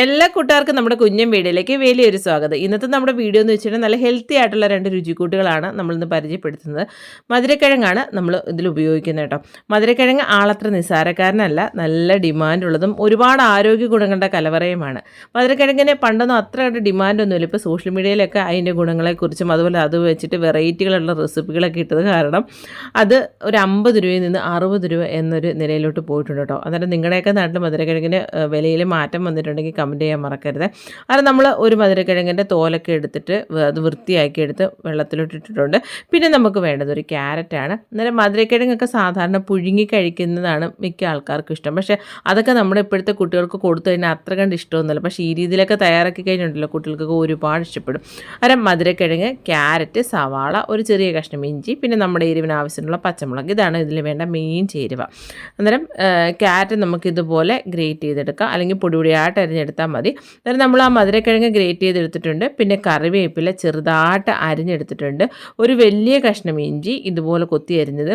എല്ലാ കൂട്ടുകാർക്കും നമ്മുടെ കുഞ്ഞൻ വീഡിയോയിലേക്ക് വലിയൊരു സ്വാഗതം. ഇന്നത്തെ നമ്മുടെ വീഡിയോ എന്ന് വെച്ചിട്ടുണ്ടെങ്കിൽ നല്ല ഹെൽത്തി ആയിട്ടുള്ള രണ്ട് രുചിക്കൂട്ടുകളാണ് നമ്മളിന്ന് പരിചയപ്പെടുത്തുന്നത്. മധുരക്കിഴങ്ങാണ് നമ്മൾ ഇതിൽ ഉപയോഗിക്കുന്നത് കേട്ടോ. മധുരക്കിഴങ്ങ് ആളത്ര നിസ്സാരക്കാരനല്ല നല്ല ഡിമാൻഡുള്ളതും ഒരുപാട് ആരോഗ്യ ഗുണങ്ങളുടെ കലവറയുമാണ്. മധുരക്കിഴങ്ങിന് പണ്ടൊന്നും അത്ര കണ്ട് ഡിമാൻഡൊന്നുമില്ല ഇപ്പോൾ സോഷ്യൽ മീഡിയയിലൊക്കെ അതിന്റെ ഗുണങ്ങളെക്കുറിച്ചും അതുപോലെ അത് വെച്ചിട്ട് വെറൈറ്റികളുള്ള റെസിപ്പികളൊക്കെ ഇട്ടത് കാരണം അത് ഒരു അമ്പത് രൂപയിൽ നിന്ന് അറുപത് രൂപ എന്നൊരു നിലയിലോട്ട് പോയിട്ടുണ്ട് കേട്ടോ. അന്നേരം നിങ്ങളുടെയൊക്കെ നാട്ടിൽ മധുരക്കിഴങ്ങിന് വിലയിൽ മാറ്റം വന്നിട്ടുണ്ടെങ്കിൽ കമന്റ് ചെയ്യാൻ മറക്കരുത്. അത് നമ്മൾ ഒരു മധുരക്കിഴങ്ങിന്റെ തോലൊക്കെ എടുത്തിട്ട് അത് വൃത്തിയാക്കി എടുത്ത് വെള്ളത്തിലോട്ടിട്ടിട്ടുണ്ട് പിന്നെ നമുക്ക് വേണ്ടത് ഒരു ക്യാരറ്റാണ് അന്നേരം മധുരക്കിഴങ്ങൊക്കെ സാധാരണ പുഴുങ്ങി കഴിക്കുന്നതാണ് മിക്ക ആൾക്കാർക്കും ഇഷ്ടം. പക്ഷേ അതൊക്കെ നമ്മുടെ ഇപ്പോഴത്തെ കുട്ടികൾക്ക് കൊടുത്തു കഴിഞ്ഞാൽ അത്ര കണ്ട് ഇഷ്ടമൊന്നുമില്ല. പക്ഷേ ഈ രീതിയിലൊക്കെ തയ്യാറാക്കി കഴിഞ്ഞിട്ടുണ്ടല്ലോ കുട്ടികൾക്കൊക്കെ ഒരുപാട് ഇഷ്ടപ്പെടും. അന്നേരം മധുരക്കിഴങ്ങ് ക്യാരറ്റ് സവാള ഒരു ചെറിയ കഷ്ണം ഇഞ്ചി പിന്നെ നമ്മുടെ എരിവിന് ആവശ്യമുള്ള പച്ചമുളക്. ഇതാണ് ഇതിൽ വേണ്ട മെയിൻ ചേരുവ. അന്നേരം ക്യാരറ്റ് നമുക്ക് ഇതുപോലെ ഗ്രേറ്റ് ചെയ്തെടുക്കാം. അല്ലെങ്കിൽ പൊടിപൊടിയായിട്ട് അരിഞ്ഞെടുത്ത് എടുത്താൽ മതി. അന്നേരം നമ്മൾ ആ മധുരക്കിഴങ്ങ് ഗ്രേറ്റ് ചെയ്തെടുത്തിട്ടുണ്ട്. പിന്നെ കറിവേപ്പില ചെറുതായിട്ട് അരിഞ്ഞെടുത്തിട്ടുണ്ട്. ഒരു വലിയ കഷ്ണം ഇഞ്ചി ഇതുപോലെ കൊത്തി അരിഞ്ഞത്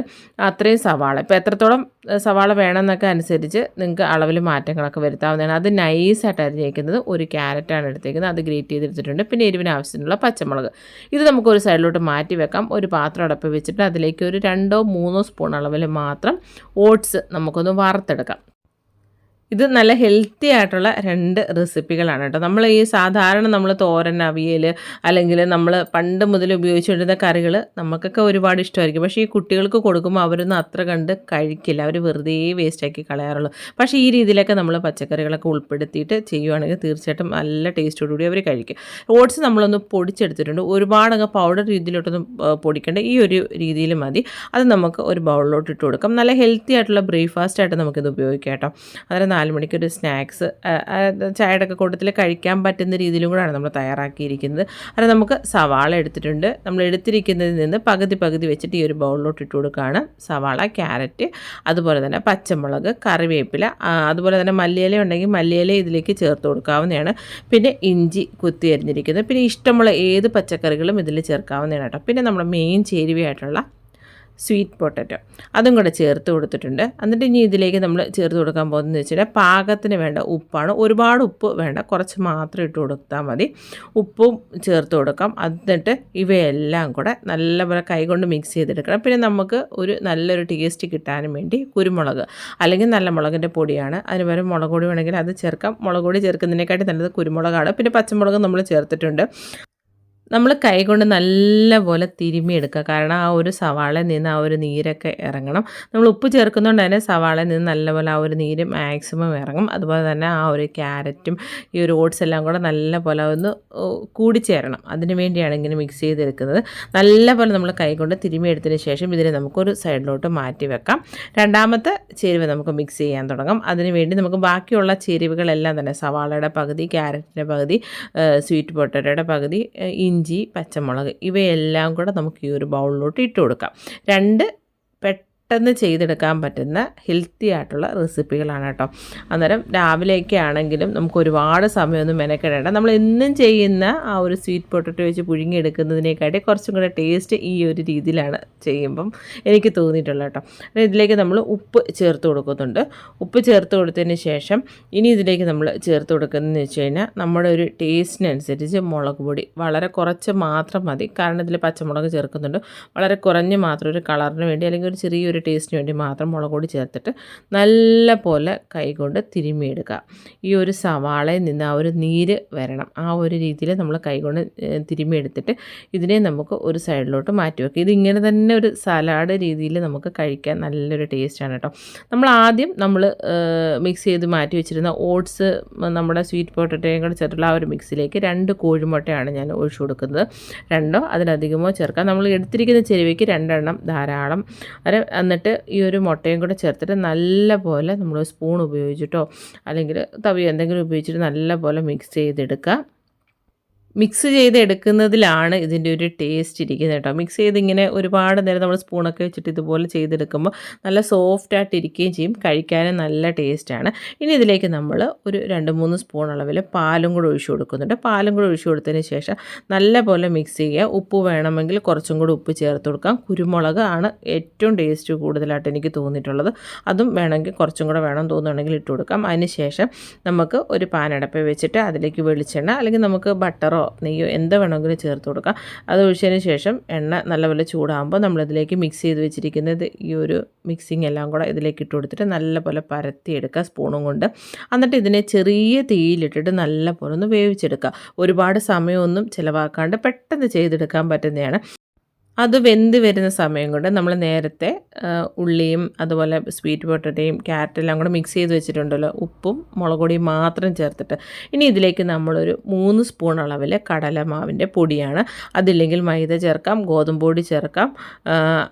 അത്രയും സവാള. ഇപ്പോൾ എത്രത്തോളം സവാള വേണമെന്നൊക്കെ അനുസരിച്ച് നിങ്ങൾക്ക് അളവിൽ മാറ്റങ്ങളൊക്കെ വരുത്താവുന്നതാണ്. അത് നൈസായിട്ട് അരിഞ്ഞേക്കുന്നത് ഒരു ക്യാരറ്റാണ് എടുത്തേക്കുന്നത്. അത് ഗ്രേറ്റ് ചെയ്തെടുത്തിട്ടുണ്ട്. പിന്നെ എരിവിന് ആവശ്യത്തിനുള്ള പച്ചമുളക്. ഇത് നമുക്ക് ഒരു സൈഡിലോട്ട് മാറ്റി വെക്കാം. ഒരു പാത്രം അടപ്പ് വെച്ചിട്ട് അതിലേക്ക് ഒരു രണ്ടോ മൂന്നോ സ്പൂൺ അളവിൽ മാത്രം ഓട്സ് നമുക്കൊന്ന് വറുത്തെടുക്കാം. ഇത് നല്ല ഹെൽത്തി ആയിട്ടുള്ള രണ്ട് റെസിപ്പികളാണ് കേട്ടോ. നമ്മൾ ഈ സാധാരണ നമ്മൾ തോരൻ അവിയൽ അല്ലെങ്കിൽ നമ്മൾ പണ്ട് മുതൽ ഉപയോഗിച്ചുകൊണ്ടിരുന്ന കറികൾ നമുക്കൊക്കെ ഒരുപാട് ഇഷ്ടമായിരിക്കും. പക്ഷേ ഈ കുട്ടികൾക്ക് കൊടുക്കുമ്പോൾ അവരൊന്നും അത്ര കണ്ട് കഴിക്കില്ല. അവർ വെറുതെ വേസ്റ്റാക്കി കളയാറുള്ളൂ. പക്ഷേ ഈ രീതിയിലൊക്കെ നമ്മൾ പച്ചക്കറികളൊക്കെ ഉൾപ്പെടുത്തിയിട്ട് ചെയ്യുവാണെങ്കിൽ തീർച്ചയായിട്ടും നല്ല ടേസ്റ്റോടുകൂടി അവർ കഴിക്കും. ഓട്സ് നമ്മളൊന്ന് പൊടിച്ചെടുത്തിട്ടുണ്ട്. ഒരുപാടങ്ങ് പൗഡർ രീതിയിലോട്ടൊന്നും പൊടിക്കേണ്ട. ഈ ഒരു രീതിയിൽ മതി. അത് നമുക്ക് ഒരു ബൗളിലോട്ട് ഇട്ട് കൊടുക്കാം. നല്ല ഹെൽത്തി ആയിട്ടുള്ള ബ്രേക്ക്ഫാസ്റ്റ് ആയിട്ട് നമുക്കിത് ഉപയോഗിക്കാം കേട്ടോ. അതായത് നാല് മണിക്കൊരു സ്നാക്സ് ചായയുടെ ഒക്കെ കൂട്ടത്തിൽ കഴിക്കാൻ പറ്റുന്ന രീതിയിലും കൂടെയാണ് നമ്മൾ തയ്യാറാക്കിയിരിക്കുന്നത്. അത് നമുക്ക് സവാള എടുത്തിട്ടുണ്ട്. നമ്മൾ എടുത്തിരിക്കുന്നതിൽ നിന്ന് പകുതി പകുതി വെച്ചിട്ട് ഈ ഒരു ബൗളിലോട്ട് ഇട്ട് കൊടുക്കുകയാണ്. സവാള ക്യാരറ്റ് അതുപോലെ തന്നെ പച്ചമുളക് കറിവേപ്പില അതുപോലെ തന്നെ മല്ലിയില ഉണ്ടെങ്കിൽ മല്ലിയില ഇതിലേക്ക് ചേർത്ത് കൊടുക്കാവുന്നതാണ്. പിന്നെ ഇഞ്ചി കുത്തി അരിഞ്ഞിരിക്കുന്നത്. പിന്നെ ഇഷ്ടമുള്ള ഏത് പച്ചക്കറികളും ഇതിൽ ചേർക്കാവുന്നതാണ് കേട്ടോ. പിന്നെ നമ്മുടെ മെയിൻ ചേരുവയായിട്ടുള്ള സ്വീറ്റ് പൊട്ടറ്റോ. അതും കൂടെ ചേർത്ത് കൊടുത്തിട്ടുണ്ട്. എന്നിട്ട് ഇനി ഇതിലേക്ക് നമ്മൾ ചേർത്ത് കൊടുക്കാൻ പോകുന്നതെന്ന് വെച്ചാൽ പാകത്തിന് വേണ്ട ഉപ്പാണ്. ഒരുപാട് ഉപ്പ് വേണ്ട. കുറച്ച് മാത്രം ഇട്ട് കൊടുത്താൽ മതി. ഉപ്പും ചേർത്ത് കൊടുക്കാം. എന്നിട്ട് ഇവയെല്ലാം കൂടെ നല്ലപോലെ കൈകൊണ്ട് മിക്സ് ചെയ്തെടുക്കണം. പിന്നെ നമുക്ക് ഒരു നല്ലൊരു ടേസ്റ്റ് കിട്ടാനും വേണ്ടി കുരുമുളക് അല്ലെങ്കിൽ നല്ല മുളകിന്റെ പൊടിയാണ്. അതിന് പകരം മുളക് പൊടി വേണമെങ്കിൽ അത് ചേർക്കാം. മുളക് പൊടി ചേർക്കുന്നതിനെക്കാട്ടി നല്ലത് കുരുമുളകാണ്. പിന്നെ പച്ചമുളക് നമ്മൾ ചേർത്തിട്ടുണ്ട്. നമ്മൾ കൈകൊണ്ട് നല്ലപോലെ തിരുമിയെടുക്കുക കാരണം ആ ഒരു സവാളയിൽ നിന്ന് ആ ഒരു നീരൊക്കെ ഇറങ്ങണം. നമ്മൾ ഉപ്പ് ചേർക്കുന്നതുകൊണ്ട് തന്നെ സവാളയിൽ നിന്ന് നല്ലപോലെ ആ ഒരു നീര് മാക്സിമം ഇറങ്ങും. അതുപോലെ തന്നെ ആ ഒരു ക്യാരറ്റും ഈ ഒരു ഓട്സ് എല്ലാം കൂടെ നല്ലപോലെ ഒന്ന് കൂടിച്ചേരണം. അതിന് വേണ്ടിയാണ് ഇങ്ങനെ മിക്സ് ചെയ്തെടുക്കുന്നത്. നല്ലപോലെ നമ്മൾ കൈകൊണ്ട് തിരുമ്മിയെടുത്തതിന് ശേഷം ഇതിനെ നമുക്കൊരു സൈഡിലോട്ട് മാറ്റി വെക്കാം. രണ്ടാമത്തെ ചേരുവ നമുക്ക് മിക്സ് ചെയ്യാൻ തുടങ്ങാം. അതിന് വേണ്ടി നമുക്ക് ബാക്കിയുള്ള ചേരുവകളെല്ലാം തന്നെ സവാളയുടെ പകുതി ക്യാരറ്റിന്റെ പകുതി സ്വീറ്റ് പൊട്ടറ്റോയുടെ പകുതി ഇഞ്ചി പച്ചമുളക് ഇവയെല്ലാം കൂടെ നമുക്ക് ഈ ഒരു ബൗളിലോട്ട് ഇട്ട് കൊടുക്കാം. രണ്ട് പെട്ടെന്ന് ചെയ്തെടുക്കാൻ പറ്റുന്ന ഹെൽത്തി ആയിട്ടുള്ള റെസിപ്പികളാണ് കേട്ടോ. അന്നേരം രാവിലെയൊക്കെ ആണെങ്കിലും നമുക്ക് ഒരുപാട് സമയമൊന്നും മെനക്കെടേണ്ട. നമ്മൾ എന്നും ചെയ്യുന്ന ആ ഒരു സ്വീറ്റ് പൊട്ടറ്റോ വെച്ച് പുഴുങ്ങിയെടുക്കുന്നതിനേക്കാട്ടി കുറച്ചും കൂടെ ടേസ്റ്റ് ഈ ഒരു രീതിയിലാണ് ചെയ്യുമ്പം എനിക്ക് തോന്നിയിട്ടുള്ളത് കേട്ടോ. ഇതിലേക്ക് നമ്മൾ ഉപ്പ് ചേർത്ത് കൊടുക്കുന്നുണ്ട്. ഉപ്പ് ചേർത്ത് കൊടുത്തതിന് ശേഷം ഇനി ഇതിലേക്ക് നമ്മൾ ചേർത്ത് കൊടുക്കുന്നതെന്ന് വെച്ച് കഴിഞ്ഞാൽ നമ്മുടെ ഒരു ടേസ്റ്റിനനുസരിച്ച് മുളക് പൊടി വളരെ കുറച്ച് മാത്രം മതി. കാരണം ഇതിൽ പച്ചമുളക് ചേർക്കുന്നുണ്ട്. വളരെ കുറഞ്ഞ് മാത്രം ഒരു കളറിന് വേണ്ടി അല്ലെങ്കിൽ ഒരു ചെറിയൊരു ഒരു ടേസ്റ്റിന് വേണ്ടി മാത്രം മുളക് പൊടി ചേർത്തിട്ട് നല്ല പോലെ കൈകൊണ്ട് തിരുമ്മിയെടുക്കുക. ഈ ഒരു സവാളയിൽ നിന്ന് ആ ഒരു നീര് വരണം. ആ ഒരു രീതിയിൽ നമ്മൾ കൈകൊണ്ട് തിരുമ്മിയെടുത്തിട്ട് ഇതിനെ നമുക്ക് ഒരു സൈഡിലോട്ട് മാറ്റി വെക്കുക. ഇതിങ്ങനെ തന്നെ ഒരു സലാഡ് രീതിയിൽ നമുക്ക് കഴിക്കാൻ നല്ലൊരു ടേസ്റ്റാണ് കേട്ടോ. നമ്മൾ ആദ്യം നമ്മൾ മിക്സ് ചെയ്ത് മാറ്റി വെച്ചിരുന്ന ഓട്സ് നമ്മുടെ സ്വീറ്റ് പൊട്ടറ്റോയും കൂടെ ചേർത്തുള്ള ആ ഒരു മിക്സിലേക്ക് രണ്ട് കോഴിമുട്ടയാണ് ഞാൻ ഒഴിച്ചു കൊടുക്കുന്നത്. രണ്ടോ അതിലധികമോ ചേർക്കാം. നമ്മൾ എടുത്തിരിക്കുന്ന ചെരുവയ്ക്ക് രണ്ടെണ്ണം ധാരാളം. എന്നിട്ട് ഈ ഒരു മുട്ടയും കൂടെ ചേർത്തിട്ട് നല്ല പോലെ നമ്മൾ സ്പൂൺ ഉപയോഗിച്ചിട്ടോ അല്ലെങ്കിൽ തവി എന്തെങ്കിലും ഉപയോഗിച്ചിട്ട് നല്ല പോലെ മിക്സ് ചെയ്തെടുക്കുക മിക്സ് ചെയ്ത് എടുക്കുന്നതിലാണ് ഇതിന്റെ ഒരു ടേസ്റ്റ് ഇരിക്കുന്നത് കേട്ടോ. മിക്സ് ചെയ്ത് ഇങ്ങനെ ഒരുപാട് നേരം നമ്മൾ സ്പൂണൊക്കെ വെച്ചിട്ട് ഇതുപോലെ ചെയ്തെടുക്കുമ്പോൾ നല്ല സോഫ്റ്റ് ആയിട്ട് ഇരിക്കുകയും ചെയ്യും. കഴിക്കാനും നല്ല ടേസ്റ്റാണ് ഇനി ഇതിലേക്ക് നമ്മൾ ഒരു രണ്ട് മൂന്ന് സ്പൂൺ അളവിൽ പാലും കൂടെ ഒഴിച്ചു കൊടുക്കുന്നുണ്ട്. പാലും കൂടെ ഒഴിച്ചു കൊടുത്തതിന് ശേഷം നല്ല പോലെ മിക്സ് ചെയ്യുക. ഉപ്പ് വേണമെങ്കിൽ കുറച്ചും കൂടി ഉപ്പ് ചേർത്ത് കൊടുക്കാം. കുരുമുളക് ആണ് ഏറ്റവും ടേസ്റ്റ് കൂടുതലായിട്ട് എനിക്ക് തോന്നിയിട്ടുള്ളത്. അതും വേണമെങ്കിൽ കുറച്ചും കൂടെ വേണം തോന്നുകയാണെങ്കിൽ ഇട്ട് കൊടുക്കാം. അതിന് ശേഷം നമുക്ക് ഒരു പാനടപ്പ് വെച്ചിട്ട് അതിലേക്ക് വെളിച്ചെണ്ണ അല്ലെങ്കിൽ നമുക്ക് ബട്ടറോ നെയ്യോ എന്ത് വേണമെങ്കിലും ചേർത്ത് കൊടുക്കാം. അത് ഒഴിച്ചതിന് ശേഷം എണ്ണ നല്ലപോലെ ചൂടാകുമ്പോൾ നമ്മളിതിലേക്ക് മിക്സ് ചെയ്ത് വെച്ചിരിക്കുന്നത് ഈ ഒരു മിക്സിങ് എല്ലാം കൂടെ ഇതിലേക്ക് ഇട്ട് കൊടുത്തിട്ട് നല്ലപോലെ പരത്തിയെടുക്കുക സ്പൂണും കൊണ്ട്. എന്നിട്ട് ഇതിനെ ചെറിയ തീയിലിട്ടിട്ട് നല്ലപോലെ ഒന്ന് വേവിച്ചെടുക്കുക. ഒരുപാട് സമയമൊന്നും ചിലവാക്കാണ്ട് പെട്ടെന്ന് ചെയ്തെടുക്കാൻ പറ്റുന്നതാണ്. അത് വെന്ത് വരുന്ന സമയം കൊണ്ട് നമ്മൾ നേരത്തെ ഉള്ളിയും അതുപോലെ സ്വീറ്റ് പൊട്ടറ്റയും ക്യാരറ്റെല്ലാം കൂടെ മിക്സ് ചെയ്ത് വെച്ചിട്ടുണ്ടല്ലോ. ഉപ്പും മുളകുപൊടിയും മാത്രം ചേർത്തിട്ട്. ഇനി ഇതിലേക്ക് നമ്മളൊരു മൂന്ന് സ്പൂൺ അളവിൽ കടലമാവിന്റെ പൊടിയാണ്. അതില്ലെങ്കിൽ മൈദ ചേർക്കാം ഗോതമ്പ് പൊടി ചേർക്കാം.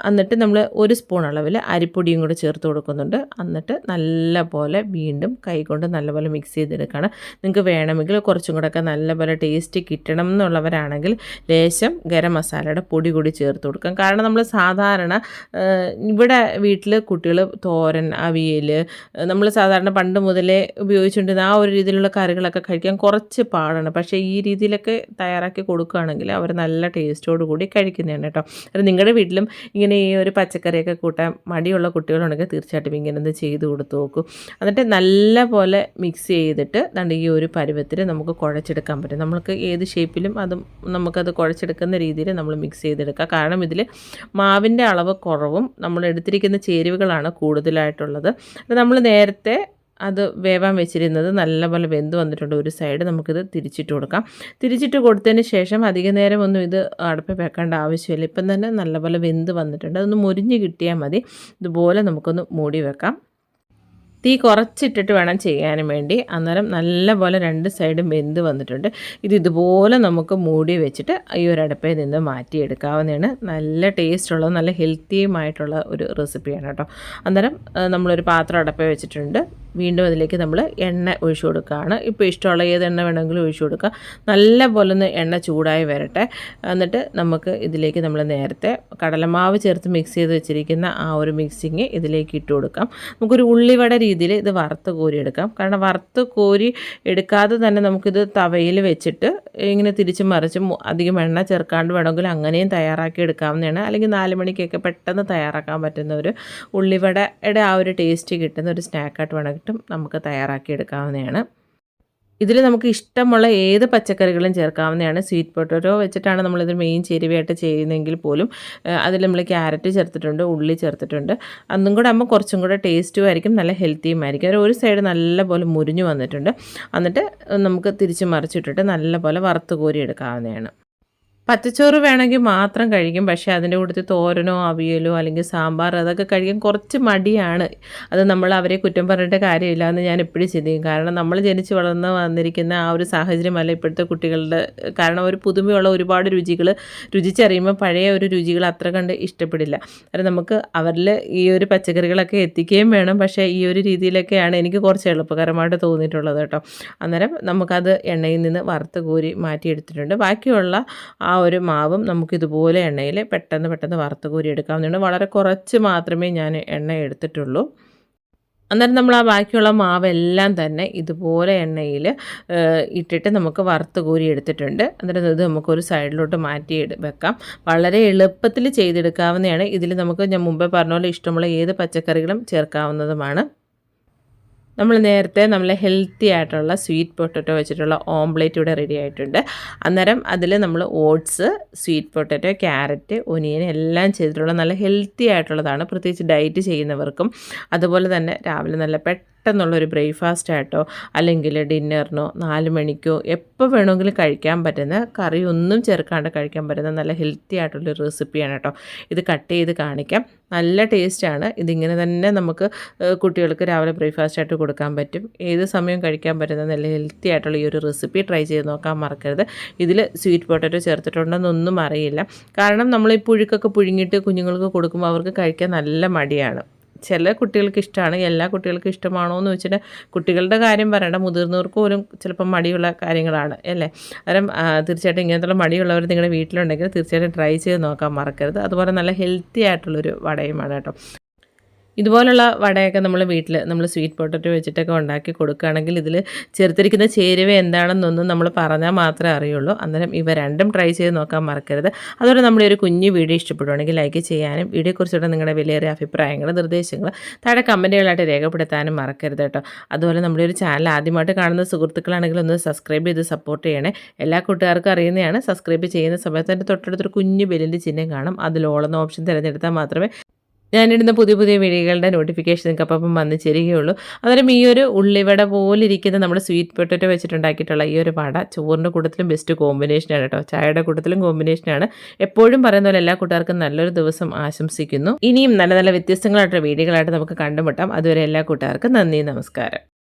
എന്നിട്ട് നമ്മൾ ഒരു സ്പൂൺ അളവിൽ അരിപ്പൊടിയും കൂടെ ചേർത്ത് കൊടുക്കുന്നുണ്ട്. എന്നിട്ട് നല്ല പോലെ വീണ്ടും കൈകൊണ്ട് നല്ലപോലെ മിക്സ് ചെയ്തെടുക്കുകയാണ്. നിങ്ങൾക്ക് വേണമെങ്കിൽ കുറച്ചും കൂടെയൊക്കെ നല്ലപോലെ ടേസ്റ്റ് കിട്ടണം എന്നുള്ളവരാണെങ്കിൽ ലേശം ഗരം മസാലയുടെ പൊടി കൂടി ചേർത്ത് ചേർത്ത് കൊടുക്കാം. കാരണം നമ്മൾ സാധാരണ ഇവിടെ വീട്ടിൽ കുട്ടികൾ തോരൻ അവിയൽ നമ്മൾ സാധാരണ പണ്ട് മുതലേ ഉപയോഗിച്ചുകൊണ്ടിരുന്ന ആ ഒരു രീതിയിലുള്ള കറികളൊക്കെ കഴിക്കാൻ കുറച്ച് പാടാണ്. പക്ഷേ ഈ രീതിയിലൊക്കെ തയ്യാറാക്കി കൊടുക്കുകയാണെങ്കിൽ അവർ നല്ല ടേസ്റ്റോട് കൂടി കഴിക്കുന്നതാണ് കേട്ടോ. അത് നിങ്ങളുടെ വീട്ടിലും ഇങ്ങനെ ഈ ഒരു പച്ചക്കറിയൊക്കെ കൂട്ടാൻ മടിയുള്ള കുട്ടികളുണ്ടെങ്കിൽ തീർച്ചയായിട്ടും ഇങ്ങനെ ഒന്ന് ചെയ്ത് കൊടുത്തു നോക്കൂ. എന്നിട്ട് നല്ല പോലെ മിക്സ് ചെയ്തിട്ട് ഈ ഒരു പരുവത്തിൽ നമുക്ക് കുഴച്ചെടുക്കാൻ പറ്റും. നമ്മൾക്ക് ഏത് ഷേപ്പിലും അതും നമുക്കത് കുഴച്ചെടുക്കുന്ന രീതിയിൽ നമ്മൾ മിക്സ് ചെയ്തെടുക്കാം. കാരണം ഇതിൽ മാവിന്റെ അളവ് കുറവും നമ്മൾ എടുത്തിരിക്കുന്ന ചേരുവകളാണ് കൂടുതലായിട്ടുള്ളത്. നമ്മൾ നേരത്തെ അത് വേവാൻ വെച്ചിരുന്നത് നല്ലപോലെ വെന്ത് വന്നിട്ടുണ്ട് ഒരു സൈഡ് നമുക്കിത് തിരിച്ചിട്ട് കൊടുക്കാം. തിരിച്ചിട്ട് കൊടുത്തതിന് ശേഷം അധിക നേരം ഒന്നും ഇത് അടുപ്പ് വെക്കേണ്ട ആവശ്യമില്ല. ഇപ്പം തന്നെ നല്ലപോലെ വെന്ത് വന്നിട്ടുണ്ട്. അതൊന്ന് മുരിഞ്ഞ് കിട്ടിയാൽ മതി. ഇതുപോലെ നമുക്കൊന്ന് മൂടി വെക്കാം. തീ കുറച്ചിട്ടിട്ട് വേണം ചെയ്യാനും വേണ്ടി. അന്നേരം നല്ലപോലെ രണ്ട് സൈഡും വെന്ത് വന്നിട്ടുണ്ട്. ഇത് ഇതുപോലെ നമുക്ക് മൂടി വെച്ചിട്ട് ഈ ഒരു അടുപ്പിൽ നിന്ന് മാറ്റിയെടുക്കാവുന്നതാണ്. നല്ല ടേസ്റ്റുള്ള നല്ല ഹെൽത്തിയുമായിട്ടുള്ള ഒരു റെസിപ്പിയാണ് കേട്ടോ. അന്നേരം നമ്മളൊരു പാത്രം അടപ്പേ വെച്ചിട്ടുണ്ട്. വീണ്ടും അതിലേക്ക് നമ്മൾ എണ്ണ ഒഴിച്ചു കൊടുക്കുകയാണ്. ഇപ്പോൾ ഇഷ്ടമുള്ള ഏത് എണ്ണ വേണമെങ്കിലും ഒഴിച്ചു കൊടുക്കുക നല്ല പോലെ ഒന്ന് എണ്ണ ചൂടായി വരട്ടെ. എന്നിട്ട് നമുക്ക് ഇതിലേക്ക് നമ്മൾ നേരത്തെ കടലമാവ് ചേർത്ത് മിക്സ് ചെയ്ത് വെച്ചിരിക്കുന്ന ആ ഒരു മിക്സിങ് ഇതിലേക്ക് ഇട്ട് കൊടുക്കാം. നമുക്കൊരു ഉള്ളിവട രീതിയിൽ ഇത് വറുത്ത് കോരി എടുക്കാം. കാരണം വറുത്ത് കോരി എടുക്കാതെ തന്നെ നമുക്കിത് തവയിൽ വെച്ചിട്ട് ഇങ്ങനെ തിരിച്ച് മറിച്ച് അധികം എണ്ണ ചേർക്കാണ്ട് വേണമെങ്കിൽ അങ്ങനെയും തയ്യാറാക്കി എടുക്കാവുന്നതാണ്. അല്ലെങ്കിൽ നാല് മണിക്കൊക്കെ പെട്ടെന്ന് തയ്യാറാക്കാൻ പറ്റുന്ന ഒരു ഉള്ളിവടയുടെ ആ ഒരു ടേസ്റ്റ് കിട്ടുന്ന ഒരു സ്നാക്കായിട്ട് വേണമെങ്കിലും നമുക്ക് തയ്യാറാക്കി എടുക്കാവുന്നതാണ് ഇതിൽ നമുക്ക് ഇഷ്ടമുള്ള ഏത് പച്ചക്കറികളും ചേർക്കാവുന്നതാണ്. സ്വീറ്റ് പൊട്ടറ്റോ വെച്ചിട്ടാണ് നമ്മളിത് മെയിൻ ചേരുവയായിട്ട് ചെയ്യുന്നതെങ്കിൽ പോലും അതിൽ നമ്മൾ ക്യാരറ്റ് ചേർത്തിട്ടുണ്ട് ഉള്ളി ചേർത്തിട്ടുണ്ട്. അന്നും കൂടെ ആകുമ്പോൾ കുറച്ചും കൂടെ ടേസ്റ്റും ആയിരിക്കും നല്ല ഹെൽത്തിയും ആയിരിക്കും. ഒരു സൈഡ് നല്ലപോലെ മുരിഞ്ഞു വന്നിട്ടുണ്ട്. എന്നിട്ട് നമുക്ക് തിരിച്ച് മറിച്ചിട്ടിട്ട് നല്ലപോലെ വറുത്ത് കോരി എടുക്കാവുന്നതാണ്. പച്ചച്ചോറ് വേണമെങ്കിൽ മാത്രം കഴിക്കും. പക്ഷേ അതിന്റെ കൂട്ടത്തിൽ തോരനോ അവിയലോ അല്ലെങ്കിൽ സാമ്പാർ അതൊക്കെ കഴിക്കാൻ കുറച്ച് മടിയാണ്. അത് നമ്മൾ അവരെ കുറ്റം പറഞ്ഞിട്ട് കാര്യമില്ല എന്ന് ഞാൻ എപ്പോഴും ചിന്തിക്കും. കാരണം നമ്മൾ ജനിച്ച് വളർന്ന് വന്നിരിക്കുന്ന ആ ഒരു സാഹചര്യമല്ല ഇപ്പോഴത്തെ കുട്ടികളുടെ കാരണം ഒരു പുതുമയുള്ള ഒരുപാട് രുചികൾ രുചിച്ചറിയുമ്പോൾ പഴയ ഒരു രുചികൾ അത്ര കണ്ട് ഇഷ്ടപ്പെടില്ല. കാരണം നമുക്ക് അവരിൽ ഈ ഒരു പച്ചക്കറികളൊക്കെ എത്തിക്കുകയും വേണം. പക്ഷേ ഈ ഒരു രീതിയിലൊക്കെയാണ് എനിക്ക് കുറച്ച് എളുപ്പകരമായിട്ട് തോന്നിയിട്ടുള്ളത് കേട്ടോ. അന്നേരം നമുക്കത് എണ്ണയിൽ നിന്ന് വറുത്ത് കോരി മാറ്റിയെടുത്തിട്ടുണ്ട്. ബാക്കിയുള്ള ആ ഒരു മാവും നമുക്കിതുപോലെ എണ്ണയിൽ പെട്ടെന്ന് പെട്ടെന്ന് വറുത്ത് കോരി എടുക്കാവുന്നതാണ്. വളരെ കുറച്ച് മാത്രമേ ഞാൻ എണ്ണ എടുത്തിട്ടുള്ളൂ. അന്നേരം നമ്മൾ ആ ബാക്കിയുള്ള മാവെല്ലാം തന്നെ ഇതുപോലെ എണ്ണയിൽ ഇട്ടിട്ട് നമുക്ക് വറുത്ത് കോരി എടുത്തിട്ടുണ്ട്. അന്നേരം ഇത് നമുക്കൊരു സൈഡിലോട്ട് മാറ്റി വെക്കാം. വളരെ എളുപ്പത്തിൽ ചെയ്തെടുക്കാവുന്നതാണ്. ഇതിൽ നമുക്ക് ഞാൻ മുമ്പേ പറഞ്ഞ പോലെ ഇഷ്ടമുള്ള ഏത് പച്ചക്കറികളും ചേർക്കാവുന്നതുമാണ്. നമ്മൾ നേരത്തെ നമ്മൾ ഹെൽത്തി ആയിട്ടുള്ള സ്വീറ്റ് പൊട്ടറ്റോ വെച്ചിട്ടുള്ള ഓംപ്ലേറ്റ് ഇവിടെ റെഡി ആയിട്ടുണ്ട്. അന്നേരം അതിൽ നമ്മൾ oats sweet potato carrot onion എല്ലാം ചെയ്തിട്ടുള്ള നല്ല ഹെൽത്തി ആയിട്ടുള്ളതാണ്. പ്രത്യേകിച്ച് ഡയറ്റ് ചെയ്യുന്നവർക്കും. അതുപോലെ തന്നെ രാവിലെ നല്ല പെട്ടെന്ന് പെട്ടെന്നുള്ളൊരു ബ്രേക്ക്ഫാസ്റ്റ് ആയിട്ടോ അല്ലെങ്കിൽ ഡിന്നറിനോ നാല് മണിക്കോ എപ്പോൾ വേണമെങ്കിലും കഴിക്കാൻ പറ്റുന്ന കറി ഒന്നും ചേർക്കാണ്ട് കഴിക്കാൻ പറ്റുന്ന നല്ല ഹെൽത്തി ആയിട്ടുള്ളൊരു റെസിപ്പിയാണ് കേട്ടോ ഇത് കട്ട് ചെയ്ത് കാണിക്കാം. നല്ല ടേസ്റ്റാണ്. ഇതിങ്ങനെ തന്നെ നമുക്ക് കുട്ടികൾക്ക് രാവിലെ ബ്രേക്ക്ഫാസ്റ്റ് ആയിട്ട് കൊടുക്കാൻ പറ്റും. ഏത് സമയം കഴിക്കാൻ പറ്റുന്ന നല്ല ഹെൽത്തി ആയിട്ടുള്ള ഈ ഒരു റെസിപ്പി ട്രൈ ചെയ്ത് നോക്കാൻ മറക്കരുത്. ഇതിൽ സ്വീറ്റ് പൊട്ടറ്റോ ചേർത്തിട്ടുണ്ടെന്നൊന്നും അറിയില്ല. കാരണം നമ്മൾ ഈ പുഴുക്കൊക്കെ പുഴുങ്ങിയിട്ട് കുഞ്ഞുങ്ങൾക്ക് കൊടുക്കുമ്പോൾ അവർക്ക് കഴിക്കാൻ നല്ല മടിയാണ്. ചില കുട്ടികൾക്ക് ഇഷ്ടമാണ് എല്ലാ കുട്ടികൾക്കും ഇഷ്ടമാണോ എന്ന് വെച്ചിട്ട് കുട്ടികളുടെ കാര്യം പറയണ്ട. മുതിർന്നവർക്ക് പോലും ചിലപ്പം മടിയുള്ള കാര്യങ്ങളാണ് അല്ലേ? അന്നേരം തീർച്ചയായിട്ടും ഇങ്ങനത്തുള്ള മടിയുള്ളവർ നിങ്ങളുടെ വീട്ടിലുണ്ടെങ്കിൽ തീർച്ചയായിട്ടും ട്രൈ ചെയ്ത് നോക്കാൻ മറക്കരുത്. അതുപോലെ നല്ല ഹെൽത്തി ആയിട്ടുള്ളൊരു വടയുമാണ് കേട്ടോ. ഇതുപോലുള്ള വടയൊക്കെ നമ്മൾ വീട്ടിൽ നമ്മൾ സ്വീറ്റ് പൊട്ടറ്റോ വെച്ചിട്ടൊക്കെ ഉണ്ടാക്കി കൊടുക്കുകയാണെങ്കിൽ ഇതിൽ ചേർത്തിരിക്കുന്ന ചേരുവ എന്താണെന്നൊന്നും നമ്മൾ പറഞ്ഞാൽ മാത്രമേ അറിയുള്ളൂ. അന്നേരം ഇവ രണ്ടും ട്രൈ ചെയ്ത് നോക്കാൻ മറക്കരുത്. അതുപോലെ നമ്മുടെ ഒരു കുഞ്ഞു വീഡിയോ ഇഷ്ടപ്പെടുവാണെങ്കിൽ ലൈക്ക് ചെയ്യാനും വീഡിയോയെക്കുറിച്ചുള്ള നിങ്ങളുടെ വിലയേറിയ അഭിപ്രായങ്ങൾ നിർദ്ദേശങ്ങൾ താഴെ കമന്റുകളായിട്ട് രേഖപ്പെടുത്താനും മറക്കരുത് കേട്ടോ. അതുപോലെ നമ്മുടെ ഒരു ചാനൽ ആദ്യമായിട്ട് കാണുന്ന സുഹൃത്തുക്കളാണെങ്കിൽ ഒന്ന് സബ്സ്ക്രൈബ് ചെയ്ത് സപ്പോർട്ട് ചെയ്യണേ. എല്ലാ കൂട്ടുകാർക്കും അറിയുന്നതാണ്. സബ്സ്ക്രൈബ് ചെയ്യുന്ന സമയത്ത് എന്റെ തൊട്ടടുത്തൊരു കുഞ്ഞു ബെല്ലിന്റെ ചിഹ്നം കാണും. അതിൽ ഓളുന്ന ഓപ്ഷൻ തിരഞ്ഞെടുത്താൽ മാത്രമേ ഞാനിടുന്ന പുതിയ പുതിയ വീഡിയോകളുടെ നോട്ടിഫിക്കേഷൻ നിങ്ങൾക്ക് അപ്പം വന്ന് ചേരുകയുള്ളൂ. അന്നേരം ഈ ഒരു ഉള്ളിവട പോലെ ഇരിക്കുന്ന നമ്മുടെ സ്വീറ്റ് പൊട്ടറ്റോ വെച്ചിട്ടുണ്ടാക്കിയിട്ടുള്ള ഈ ഒരു വട ചോറിന്റെ കൂട്ടത്തിലും ബെസ്റ്റ് കോമ്പിനേഷനാണ് കേട്ടോ. ചായയുടെ കൂട്ടത്തിലും കോമ്പിനേഷനാണ് എപ്പോഴും പറയുന്ന പോലെ എല്ലാ കൂട്ടുകാർക്കും നല്ലൊരു ദിവസം ആശംസിക്കുന്നു. ഇനിയും നല്ല നല്ല വ്യത്യസ്തങ്ങളായിട്ടുള്ള വീഡിയോകളായിട്ട് നമുക്ക് കണ്ടുമുട്ടാം. അതുവരെ എല്ലാ കൂട്ടുകാർക്കും നന്ദി നമസ്കാരം.